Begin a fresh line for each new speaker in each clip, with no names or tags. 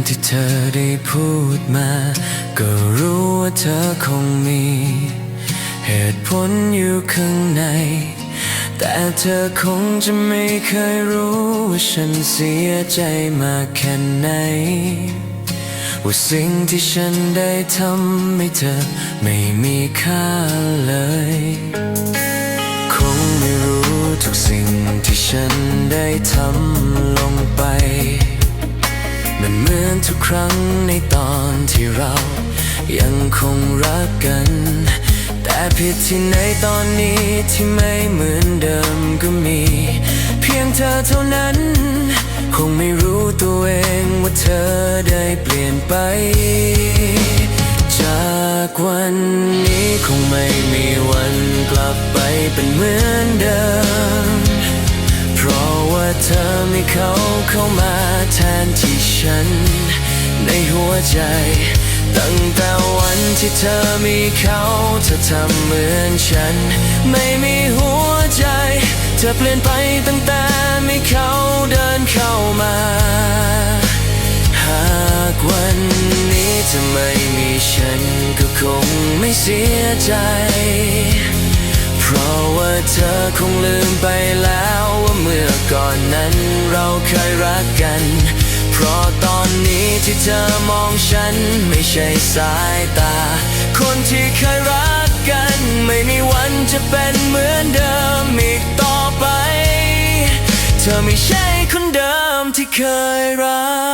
ำที่เธอได้พูดมา ก็รู้ว่าเธอคงมี เหตุผลอยู่ข้างใน แต่เธอคงจะไม่เคยรู้ว่าฉันเสียใจมากแค่ไหน ว่าสิ่งที่ฉันได้ทำให้เธอไม่มีค่าเลย คงไม่รู้ทุกสิ่งที่ฉันได้ทำลง ทุกครั้งในตอนที่เรา ยังคงรักกัน แต่ผิดที่ไหนตอนนี้ที่ไม่เหมือนเดิมก็มี เพียงเธอเท่านั้น คงไม่รู้ตัวเองว่าเธอได้เปลี่ยนไป จากวันนี้คงไม่มีวันกลับไปเป็นเหมือนเดิม เพราะว่าเธอม่เขาเข้ามาแทนที่ฉัน ในหัวใจ ตั้งแต่วันที่เธอมีเขาเธอทำเหมือนฉัน ไม่มีหัวใจ เธอเปลี่ยนไปตั้งแต่มีเขาเดินเข้ามา หากวันนี้เธอไม่มีฉันก็คงไม่เสียใจ เพราะว่าเธอคงลืมไปแล้วว่าเมื่อก่อนนั้นเราเคยรักกัน เพราะตอน ที่เธอมองฉันไม่ใช่สายตา คนที่เคยรักกัน ไม่มีวันจะเป็นเหมือนเดิมอีกต่อไป เธอไม่ใช่คนเดิมที่เคยรัก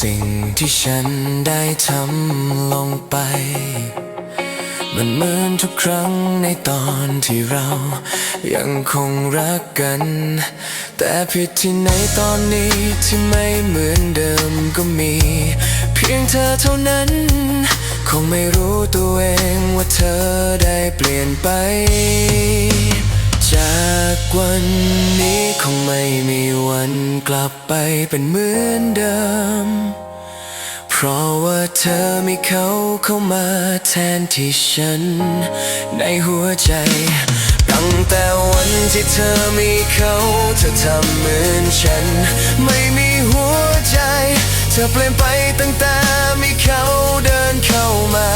สิ่งที่ฉันได้ทำลงไป มันเหมือนทุกครั้งในตอนที่เรา ยังคงรักกัน แต่ผิดที่ไหนตอนนี้ที่ไม่เหมือนเดิมก็มี เพียงเธอเท่านั้น คงไม่รู้ตัวเองว่าเธอได้เปลี่ยนไป จากวันนี้คงไม่มีวันกลับไปเป็นเหมือนเดิม เพราะว่าเธอมีเขาเข้ามาแทนที่ฉัน ในหัวใจ ตั้งแต่วันที่เธอมีเขาเธอทำเหมือนฉัน ไม่มีหัวใจ เธอเปลี่ยนไปตั้งแต่มีเขาเดินเข้ามา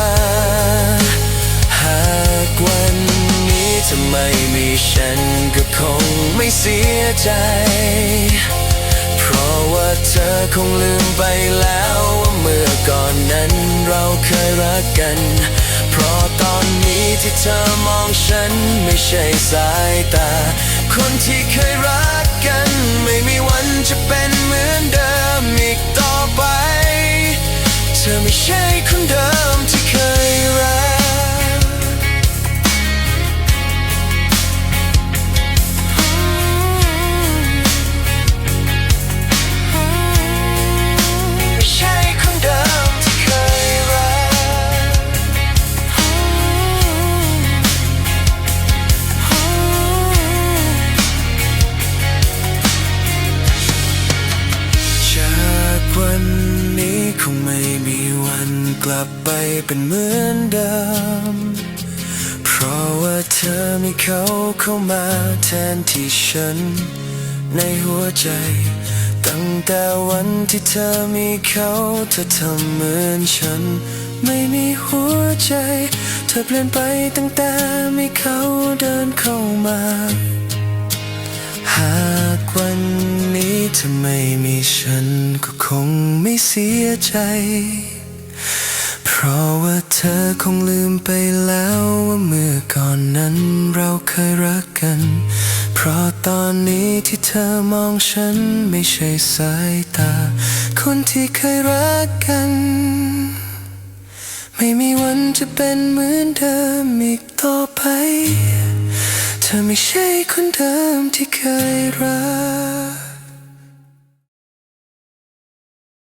ม่มีฉันก็คงไม่เสียใจ เพราะว่าเธอคงลืมไปแล้วว่าเมื่อก่อนนั้นเราเคยรักกัน เพราะตอนนี้ที่เธอมองฉันไม่ใช่สายตา คนที่เคยรักกันไม่ คงไม่มีวันกลับไปเป็นเหมือนเดิม เพราะว่าเธอมีเขาเข้ามาแทนที่ฉัน ในหัวใจ ตั้งแต่วันที่เธอมีเขาเธอทำเหมือนฉัน ไม่มีหัวใจ เธอเปลี่ยนไปตั้งแต่มีเขาเดินเข้ามา หากวันนี้เธอไม่มีฉันก็คงไม่เสียใจ เพราะว่าเธอคงลืมไปแล้วว่าเมื่อก่อนนั้นเราเคยรักกัน เพราะตอนนี้ที่เธอมองฉันไม่ใช่สายตา คนที่เคยรักกัน ไม่มีวันจะเป็นเหมือนเดิมอีกต่อไป ธอไม่ใช่คนเดิมที่เคยรัก